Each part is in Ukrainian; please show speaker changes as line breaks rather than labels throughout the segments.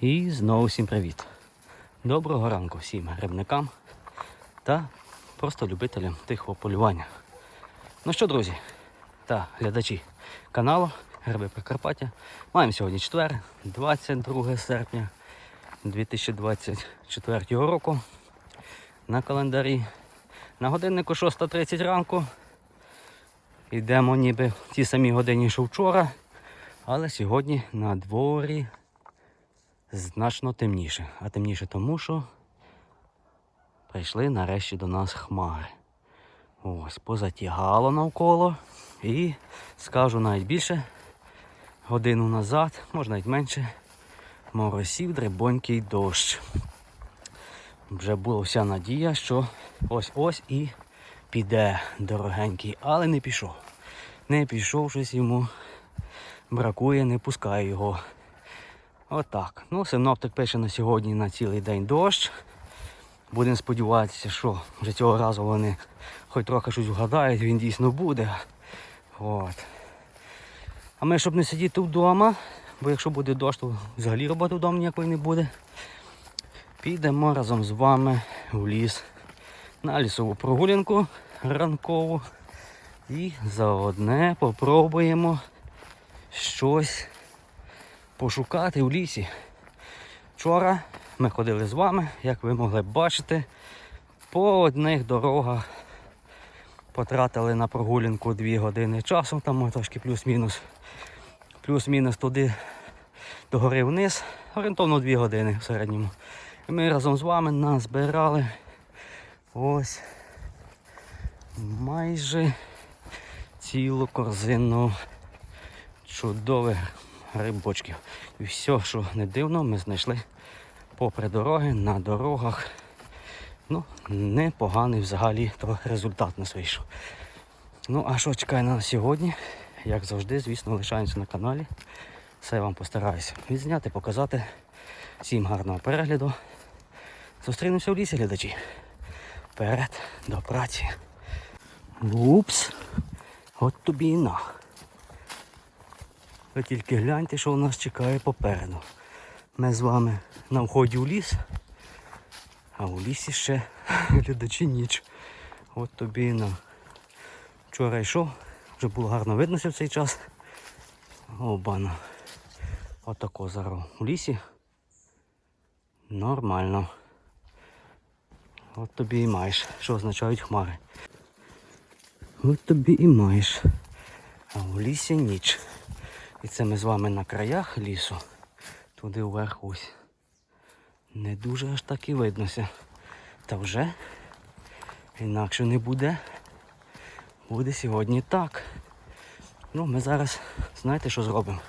І знову всім привіт. Доброго ранку всім грибникам та просто любителям тихого полювання. Ну що, друзі та глядачі каналу Гриби Прикарпаття. Маємо сьогодні четвер, 22 серпня 2024 року. На календарі. На годиннику 6.30 ранку. Йдемо ніби в ті самі годині, що вчора. Але сьогодні на дворі значно темніше. А темніше тому, що прийшли нарешті до нас хмари. Ось, позатягало навколо. І скажу навіть більше, годину назад, може навіть менше, моросів дрибонький дощ. Вже була вся надія, що ось-ось і піде дорогенький, але не пішов. Не пішов щось йому бракує, не пускає його. Отак. Ну, синоптик пише на сьогодні на цілий день дощ. Будемо сподіватися, що вже цього разу вони хоч трохи щось вгадають, він дійсно буде. От. А ми, щоб не сидіти вдома, бо якщо буде дощ, то взагалі роботи вдома ніякої не буде. Підемо разом з вами в ліс на лісову прогулянку ранкову. І заодне попробуємо щось пошукати в лісі. Вчора ми ходили з вами, як ви могли бачити, по одних дорогах потратили на прогулянку 2 години часу, там трошки плюс-мінус. Плюс-мінус туди до гори вниз, орієнтовно 2 години в середньому. І ми разом з вами назбирали ось майже цілу корзину чудових грибочків. І все, що не дивно, ми знайшли попри дороги, на дорогах. Ну, непоганий взагалі то результат нас вийшов. Ну, а що чекає на сьогодні? Як завжди, звісно, лишаємося на каналі. Все вам постараюся відзняти, показати. Всім гарного перегляду. Зустрінемося в лісі, глядачі. Вперед до праці. Упс. От тобі і на. Ви тільки гляньте, що у нас чекає попереду. Ми з вами на вході у ліс, а у лісі ще глядачі ніч. От тобі на. Вчора йшов, вже було гарно виднося в цей час. Обана. Отако зараз у лісі. Нормально. От тобі і маєш, що означають хмари. От тобі і маєш. А у лісі ніч. І це ми з вами на краях лісу. Туди вверх ось. Не дуже аж так і виднося. Та вже інакше не буде. Буде сьогодні так. Ну, ми зараз, знаєте, що зробимо?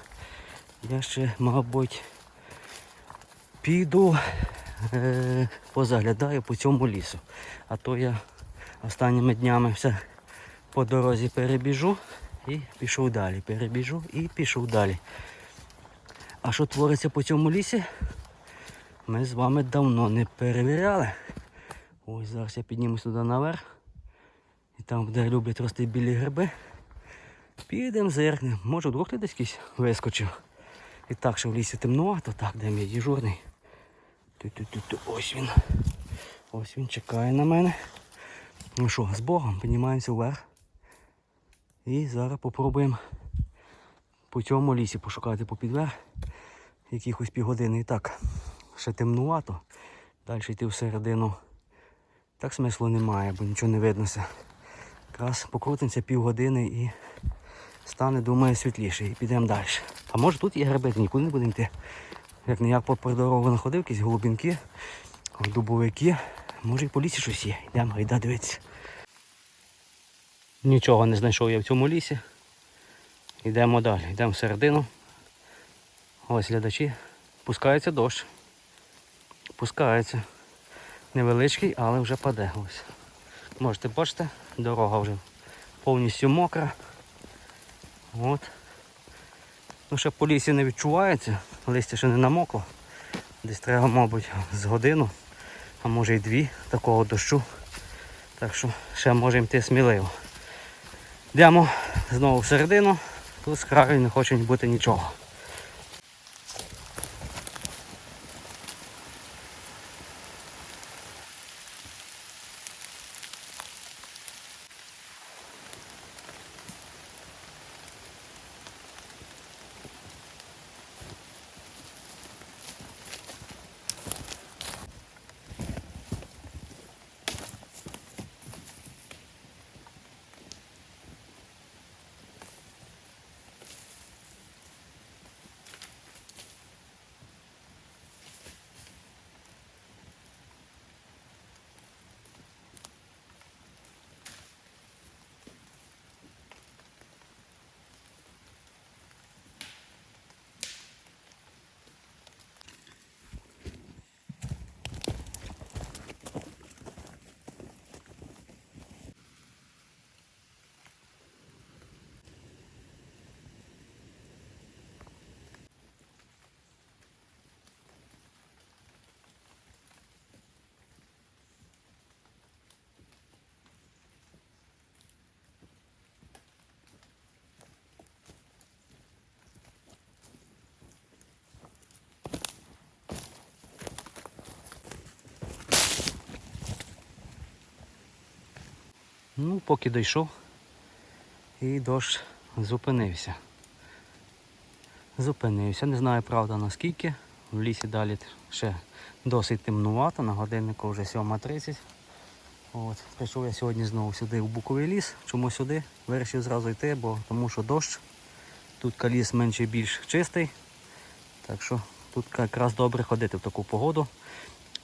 Я ще, мабуть, піду е, позаглядаю по цьому лісу. А то я останніми днями все по дорозі перебіжу і пішов далі. Перебіжу і пішов далі. А що твориться по цьому лісі? Ми з вами давно не перевіряли. Ось зараз я піднімусь туди наверх. І там, де люблять рости білі гриби. Підемо зеркнемо. Може вдруг ти десь якийсь вискочив. І так, що в лісі темнувато, так, де мій дежурний. Ту-ту-ту-ту. Ось він. Ось він чекає на мене. Ну що, з Богом піднімаємося вверх. І зараз попробуємо по цьому лісі пошукати попід верх якихось півгодини. І так, ще темнувато. Далі йти всередину. Так смислу немає, бо нічого не виднося. Якраз покрутимося півгодини і стане, думаю, світліше. І підемо далі. А може тут є гриби, то нікуди не будемо йти. Як не як по дорогу находив, якісь голубінки, дубовики. Може і по лісі щось є. Йдемо, гайда дивитися. Нічого не знайшов я в цьому лісі. Йдемо далі, йдемо всередину. Ось глядачі. Пускається дощ. Пускається. Невеличкий, але вже паде. Ось. Можете бачити, дорога вже повністю мокра. От. Ну, ще по лісі не відчувається, листя ще не намокло. Десь треба, мабуть, з годину, а може й дві такого дощу. Так що ще можемо йти сміливо. Йдемо знову всередину, тут з не хоче бути нічого. Ну, поки дійшов. І дощ зупинився. Зупинився. Не знаю, правда, наскільки. В лісі далі ще досить темнувато, на годиннику вже 7.30. От, прийшов я сьогодні знову сюди в Буковий ліс. Чому сюди? Вирішив зразу йти, бо тому що дощ. Тут ліс менше більш чистий. Так що тут якраз добре ходити в таку погоду.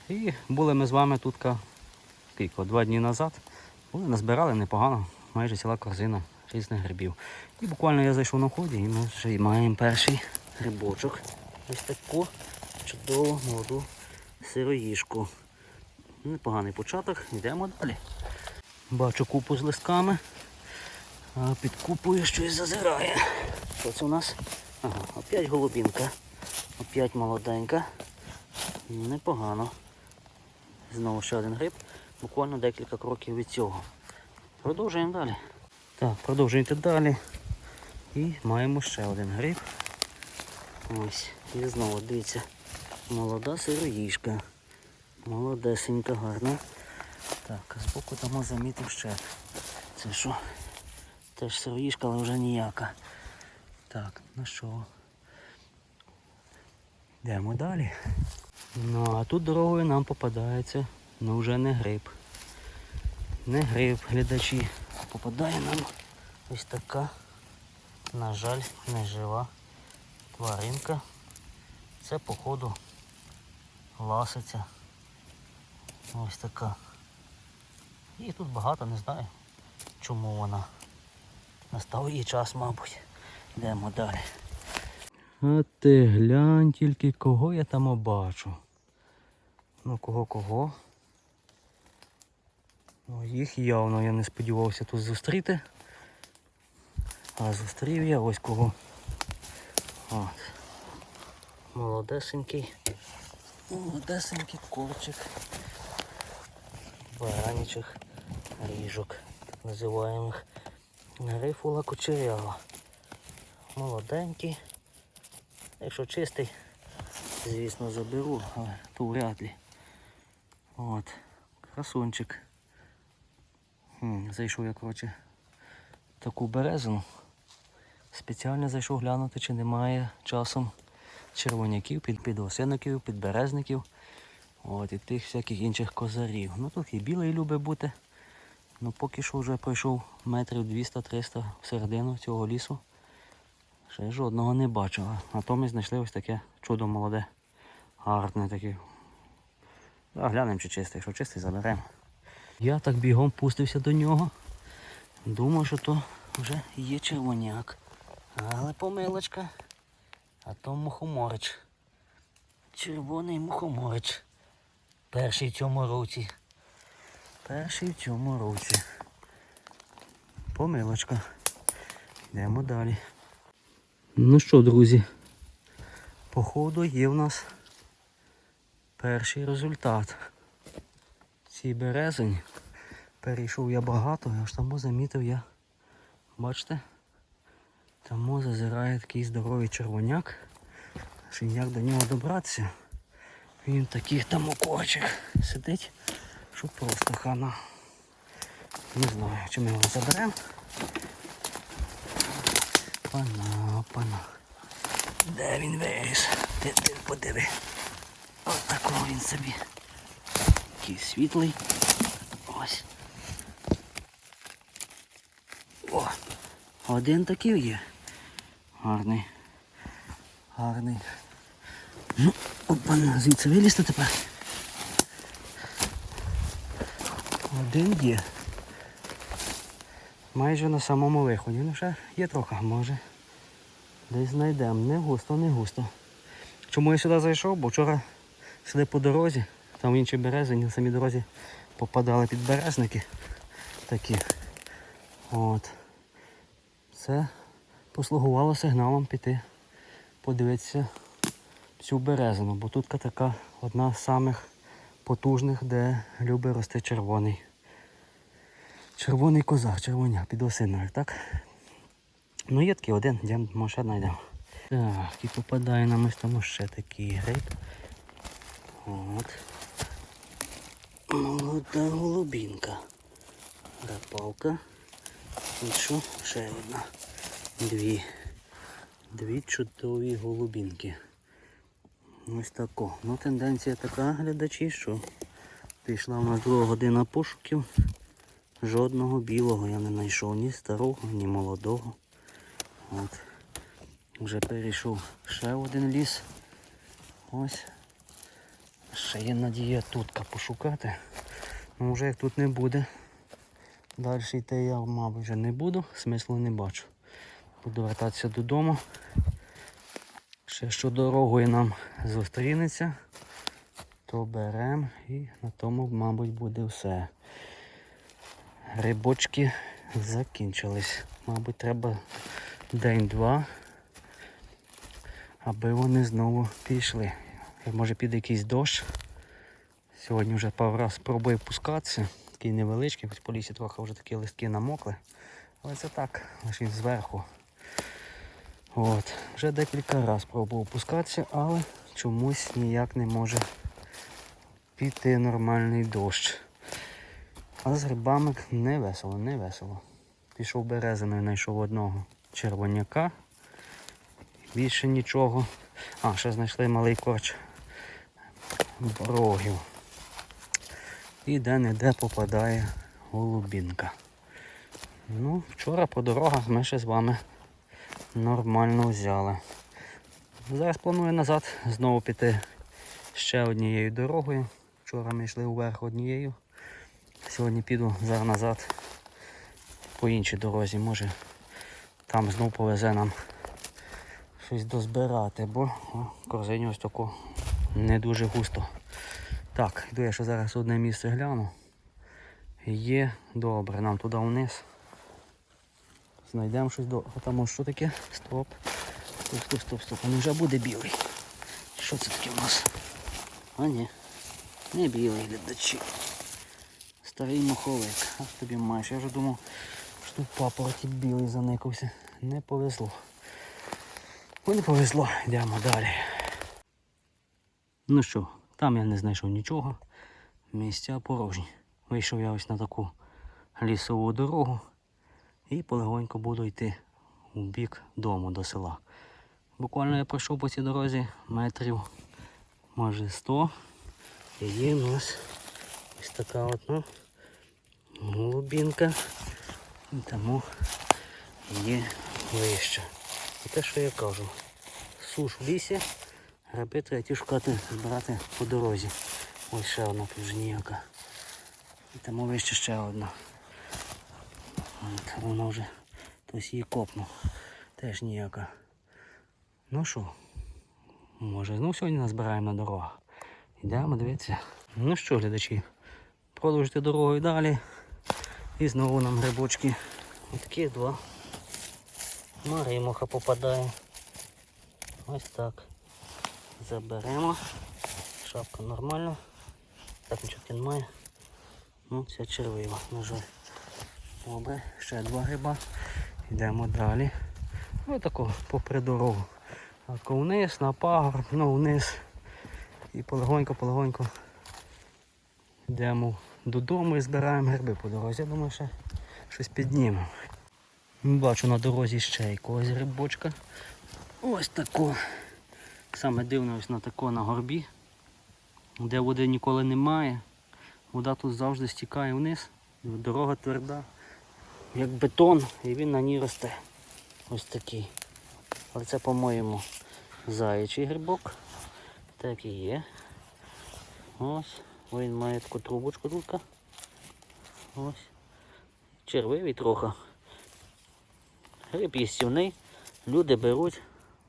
І були ми з вами тут скільки, два дні назад. Були, назбирали непогано, майже ціла корзина різних грибів. І буквально я зайшов на вході і ми вже маємо перший грибочок. Ось таку чудову молоду сироїшку. Непоганий початок, йдемо далі. Бачу купу з листками, а під купою щось зазирає. Що це у нас? Ага, опять голубінка. Опять молоденька. Непогано. Знову ще один гриб. Буквально декілька кроків від цього. Продовжуємо далі. Так, продовжуємо далі. І маємо ще один гриб. Ось. І знову дивіться. Молода сироїшка. Молодесенька, гарна. Так, а збоку там замітив ще. Це що? Теж сироїшка, але вже ніяка. Так, ну що? Йдемо далі. Ну, а тут дорогою нам попадається, ну вже не гриб. Не гриб, глядачі. Попадає нам ось така, на жаль, нежива тваринка. Це походу ласиця. Ось така. І тут багато, не знаю, чому вона. Настав її час, мабуть. Йдемо далі. А ти глянь тільки кого я там бачу. Ну кого кого. Ну, їх явно я не сподівався тут зустріти. А зустрів я ось кого. От. Молодесенький. Молодесенький корчик. Баранічок, ріжок, так називаємих. Грифула кучерява. Молоденький. Якщо чистий, звісно, заберу, але то вряд ли. От, красунчик. Зайшов я, коротше, таку березину. Спеціально зайшов глянути, чи немає часом червоняків, під, підберезників. От, і тих всяких інших козарів. Ну тут і білий любить бути. Ну поки що вже пройшов метрів 200-300 всередину цього лісу. Ще жодного не бачив. Натомість знайшли ось таке чудо молоде. Гарне таке. А, глянемо, чи чистий. Якщо чистий, заберемо. Я так бігом пустився до нього. Думав, що то вже є червоняк. Але помилочка. А то мухоморич. Червоний мухоморич. Перший в цьому році. Перший в цьому році. Помилочка. Йдемо далі. Ну що, друзі, походу є в нас перший результат. Цій березень перейшов я багато, аж тому замітив я. Бачите? Тому зазирає такий здоровий червоняк. Що ніяк до нього добратися. Він таких там окорчих сидить, що просто хана. Не знаю, чи ми його заберемо. Пана, пана. Де він виріс? Ти, ти подиви. Ось такого він собі. Такий світлий. Ось. О! Один такий є. Гарний. Гарний. Ну, опана, звідси вилізти тепер. Один є. Майже на самому виході. Ну ще є трохи, може. Десь знайдемо. Не густо, не густо. Чому я сюди зайшов? Бо вчора йшли по дорозі, там в іншій березині, на самій дорозі попадали підберезники такі. От. Це послугувало сигналом піти подивитися цю березину, бо тут така одна з самих потужних, де любить рости червоний. Червоний козак, червоня, підосинник, так? Ну є такий один, йдемо, може ще знайдемо. Так, і попадає нам ось тому ще такий гриб. От. Молода голубінка. Рапалка. І що? Ще одна. Дві. Дві чудові голубінки. Ось тако. Ну тенденція така, глядачі, що пішла в нас друга година пошуків. Жодного білого я не знайшов ні старого, ні молодого. От. Вже перейшов ще один ліс. Ось. Ще є надія тутка пошукати. Ну вже як тут не буде. Далі йти я, мабуть, вже не буду, смислу не бачу. Буду вертатися додому. Ще що дорогою нам зустрінеться, то беремо і на тому, мабуть, буде все. Рибочки закінчились. Мабуть, треба день-два, аби вони знову пішли. Може піде якийсь дощ. Сьогодні вже пару разів спробую пускатися. Такий невеличкий, хоч по лісі трохи вже такі листки намокли. Але це так, лише він зверху. От. Вже декілька разів пробував пускатися, але чомусь ніяк не може піти нормальний дощ. А з грибами не весело, не весело. Пішов березиною, знайшов одного червоняка. Більше нічого. А, ще знайшли малий корч рогів. І де-не-де попадає голубінка. Ну, вчора по дорогах ми ще з вами нормально взяли. Зараз планую назад знову піти ще однією дорогою. Вчора ми йшли вверх однією. Сьогодні піду зараз назад по іншій дорозі. Може там знов повезе нам щось дозбирати, бо корзині ось тако не дуже густо. Так, йду я ще зараз одне місце гляну. Є добре, нам туди вниз. Знайдемо щось до. А там що таке? Стоп. Стоп, стоп, стоп, стоп. А не вже буде білий. Що це таке в нас? А ні. Не білий глядачі. Старий моховик. Ах тобі маєш. Я вже думав, що тут папороті білий заникався. Не повезло. Ой, не повезло. Йдемо далі. Ну що, там я не знайшов нічого. Місця порожні. Вийшов я ось на таку лісову дорогу і полегонько буду йти у бік дому до села. Буквально я пройшов по цій дорозі метрів може 100. І є у нас ось така одна голубінка. І тому є вище. І те, що я кажу, суш в лісі, гриби треба ті шукати, збирати по дорозі. Ось ще одна тут ніяка. І тому вище ще одна. От, вона вже хтось її копнув. Теж ніяка. Ну що, може ну сьогодні назбираємо на дорогах. Йдемо дивитися. Ну що, глядачі, продовжуйте дорогою далі. І знову нам грибочки. Отакі два. Маримоха попадає. Ось так. Заберемо. Шапка нормальна. Так нічого немає. Ну, ця червива, на жаль. Добре, ще два гриба. Йдемо далі. Ось тако попри дорогу. Так, вниз, на пагорб, ну вниз. І полегонько-полегонько йдемо додому і збираємо гриби по дорозі. Я думаю, ще щось піднімемо. Бачу на дорозі ще якогось грибочка. Ось тако. Саме дивно ось на тако на горбі, де води ніколи немає. Вода тут завжди стікає вниз. Дорога тверда, як бетон, і він на ній росте. Ось такий. Але це, по-моєму, заячий грибок. Так і є. Ось. Він має таку трубочку тут. Ось. Червивий трохи. Гриб їстівний. Люди беруть.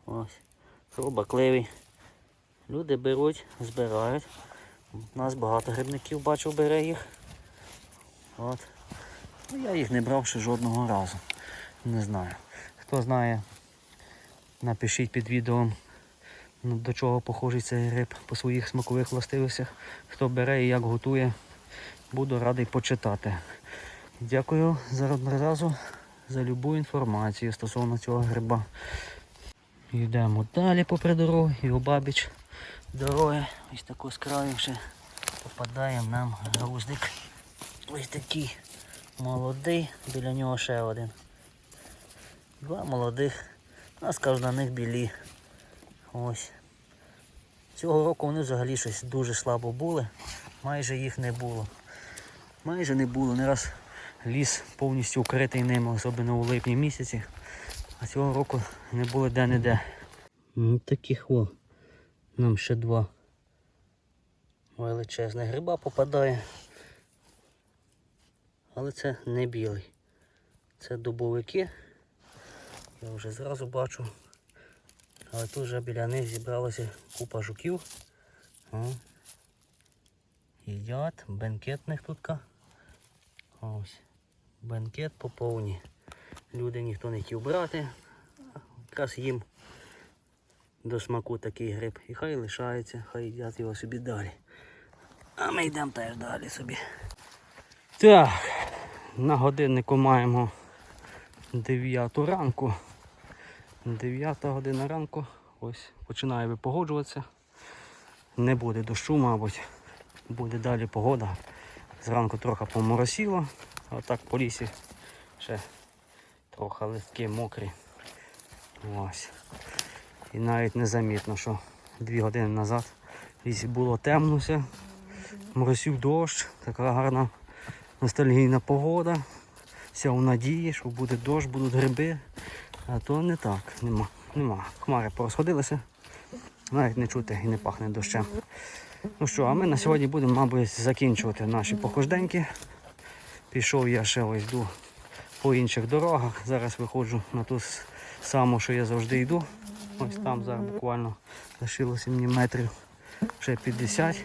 Ось. Хробакливий. Люди беруть, збирають. У нас багато грибників бачив, бере їх. От. Ну, я їх не брав ще жодного разу. Не знаю. Хто знає, напишіть під відео, ну, до чого похожий цей гриб по своїх смакових властивостях. Хто бере і як готує, буду радий почитати. Дякую за одразу за любу інформацію стосовно цього гриба. Йдемо далі попри дорогу і обабіч дороги. Ось таку з краю ще попадає нам груздик. Ось такий
Молодий, біля нього ще один. Два молодих. У нас кажуть, на них білі. Ось. Цього року вони взагалі щось дуже слабо були. Майже їх не було. Майже не було. Не раз ліс повністю укритий ними, особливо у липні місяці. А цього року не було де-не-де. Ну, таких о. Нам ще два. Величезна гриба попадає. Але це не білий. Це дубовики. Я вже зразу бачу. Але тут вже біля них зібралося купа жуків. О. Їдять, бенкетних тут. Ось. Бенкет по повні. Люди ніхто не хотів брати. Якраз їм до смаку такий гриб. І хай лишається, хай їдять його собі далі. А ми йдемо теж далі собі. Так, на годиннику маємо 9 ранку. 9 година ранку. Ось починає випогоджуватися. Не буде дощу, мабуть. Буде далі погода. Зранку трохи поморосіло, а так по лісі ще трохи листки мокрі. Ось. І навіть незамітно, що дві години назад лісі було темно все. Моросів дощ, така гарна ностальгійна погода. Вся у надії, що буде дощ, будуть гриби. А то не так, нема. нема. Хмари порозходилися, навіть не чути і не пахне дощем. Ну що, а ми на сьогодні будемо, мабуть, закінчувати наші похожденьки. Пішов я ще ось йду по інших дорогах. Зараз виходжу на ту саму, що я завжди йду. Ось там зараз буквально лишилося мені метрів ще 50.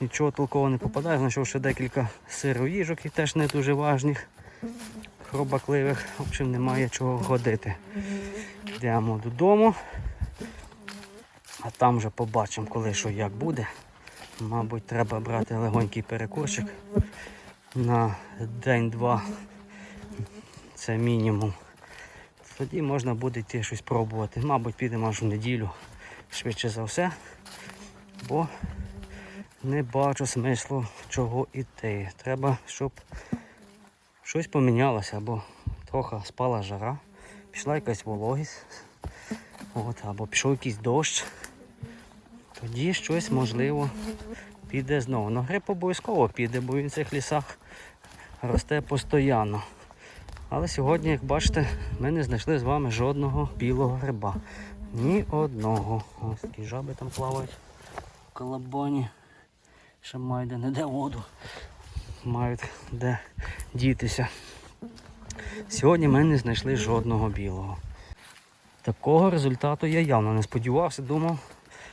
Нічого толкового не попадає. Знайшов ще декілька сироїжок і теж не дуже важних, хробакливих. В общем, немає чого ходити. Йдемо додому. А там вже побачимо, коли що як буде. Мабуть, треба брати легонький перекурчик на день-два. Це мінімум. Тоді можна буде йти щось пробувати. Мабуть, підемо аж в неділю, швидше за все. Бо не бачу смислу чого йти. Треба, щоб щось помінялося, або трохи спала жара, пішла якась вологість, от, або пішов якийсь дощ. Тоді щось можливо піде знову. Ну гриб обов'язково піде, бо він в цих лісах росте постійно. Але сьогодні, як бачите, ми не знайшли з вами жодного білого гриба. Ні одного. Ось такі жаби там плавають в колобоні. Ще мають де не де воду. Мають де дітися. Сьогодні ми не знайшли жодного білого. Такого результату я явно не сподівався, думав,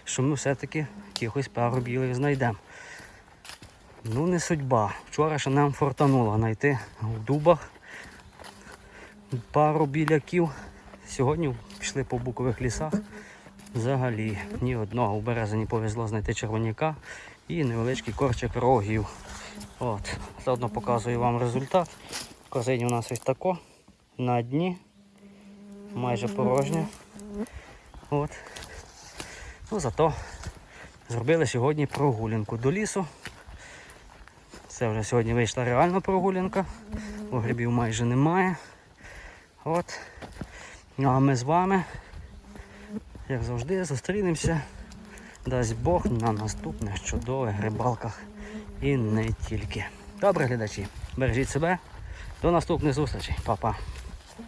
що ми все-таки якихось пару білих знайдемо. Ну не судьба. Вчора ще нам фортануло знайти в дубах пару біляків. Сьогодні пішли по букових лісах. Взагалі ні одного. У березені повезло знайти червоняка і невеличкий корчик рогів. От. Заодно показую вам результат. В корзині у нас ось тако. На дні. Майже порожнє. От. Ну зато зробили сьогодні прогулянку до лісу. Це вже сьогодні вийшла реальна прогулянка, бо грибів майже немає. От. Ну а ми з вами, як завжди, зустрінемося. Дасть Бог на наступних чудових рибалках і не тільки. Добре, глядачі, бережіть себе. До наступних зустрічей. Па-па.